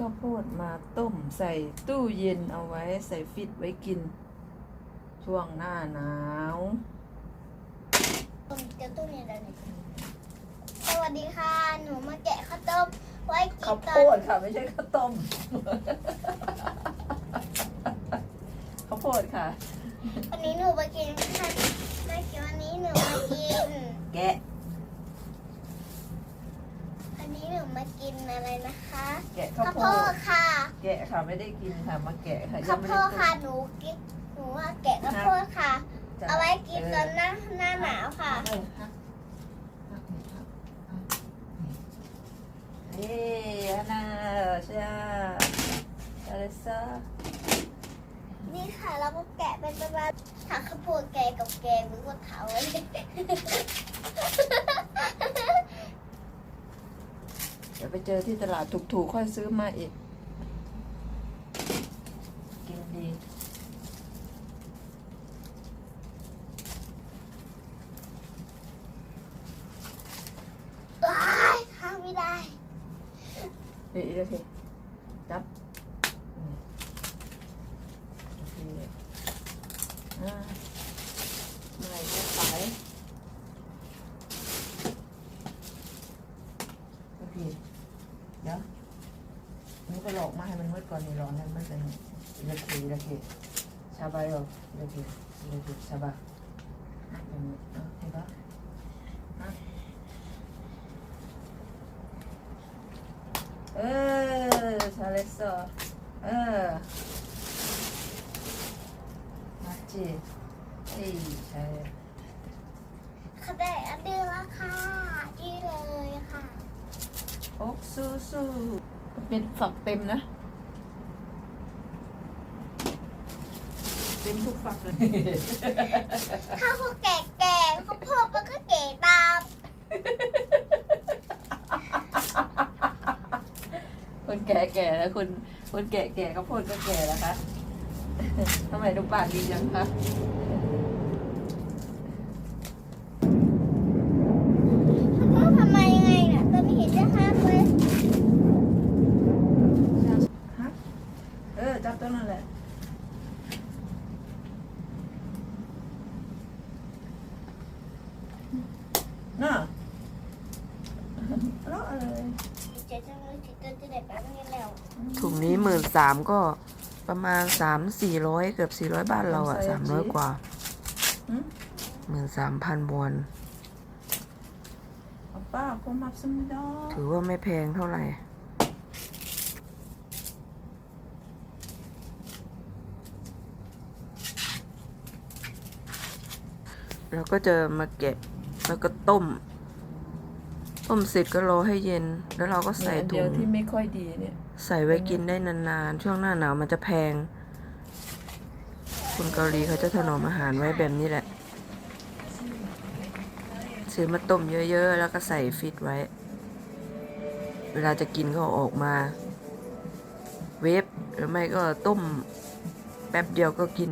ข้าวโพดมาต้มใส่ตู้เย็นเอาไว้ใส่ฟิตไว้กิน ช่วงหน้าหนาว ผมจะตู้นี้แล้วนี่สวัสดีค่ะ หนูมาแกะข้าวต้มไว้กิข้าวนโพตอนดค่ะ ไม่ใช่ข้าวต้ม ข้าวโพดค่ะ วันนี้หนูมากินค่ะไม่กินวันนี้หนูมากิน แกะวั นนี้หนูมากินอะไรนะคะแกะข้าวข้าวโพโพดดค่ะแกะค่ะไม่ได้กินค่ะมาแกะค่ะข้าวไม่โพได้ดค่ะหนูกินหนูว่าแกะข้าวโพดค่ะจ้ะเอาไว้กินตอนหน้าหน้าหนาวค่ะเออฮักฮักนี่ฮักฮักนี่เฮ้ยฮันนาชาชาเลซ่านี่ค่ะเราก็แกะเป็นประมาณถังข้าวโพดแกะกับแกงหรือว่าเขาอะไรเดี๋ยว ไปเจอที่ตลาดถูกๆ ค่อยซื้อมาอีก กินดีว้ายข้าวไม่ได้ เดี๋ยวอีกโอเคจับอืมโอเคอ่าไม่ก็ไปโอเค เดี๋ยวนี่ไปหลอกมาให้มันมืดก่อนนี่ร้อนให้มันเป็นโอเคโอเคชาบายเหรอโอเคโอเคชาบายอะอย่างนี้เห็นปะเออชาเลสโซเออมาจีเอ้ยใช่เขาได้อันเดียวแล้วค่ะค่ะ อ๊กสู้สู้เป็นฝักเต็มนะ เต็มทุกฝักเลยข้าวเขาแก่แก่ๆข้าวโพดมันก็แก่ตามคนแก่แก่แล้วคนคนแก่แก่ก็พูดก็แก่แล้วคะทำไมดูปากดีจังคะ เขาทำไมยังไงเนี่ยตอนนี้เห็นจะห้ามเลย ฮะเออ จับตัวนั่นแหละ น่ะ เลาะเลยดีใจจังเลยที่เจอจะได้แป๊บนี้แล้วถุงนี้หมื่นสามก็ประมาณสามสี่ร้อยเกือบสี่ร้อยบ้านเราอะสามร้อยกว่าหืมหมื่นสามพันวอน Opa, kom up some dog. ถือว่าไม่แพงเท่าไหร่ เราก็จะมาแกะแล้วก็ต้ม ต้มเสร็จก็รอให้เย็น แล้วเราก็ใส่อันถุเดียวงที่ไม่ค่อยดีเนี่ยใส่ไว้กินได้นานๆ ช่วงหน้าหนาวมันจะแพง คนเกาหลีเขาจะถนอมอาหารไว้แบบนี้แหละ ซื้อมาต้มเยอะๆ แล้วก็ใส่ฟิตไว้ เวลาจะกินก็เอาออกมา เวฟหรือไม่ก็ต้ม แป๊บเดียวก็กิน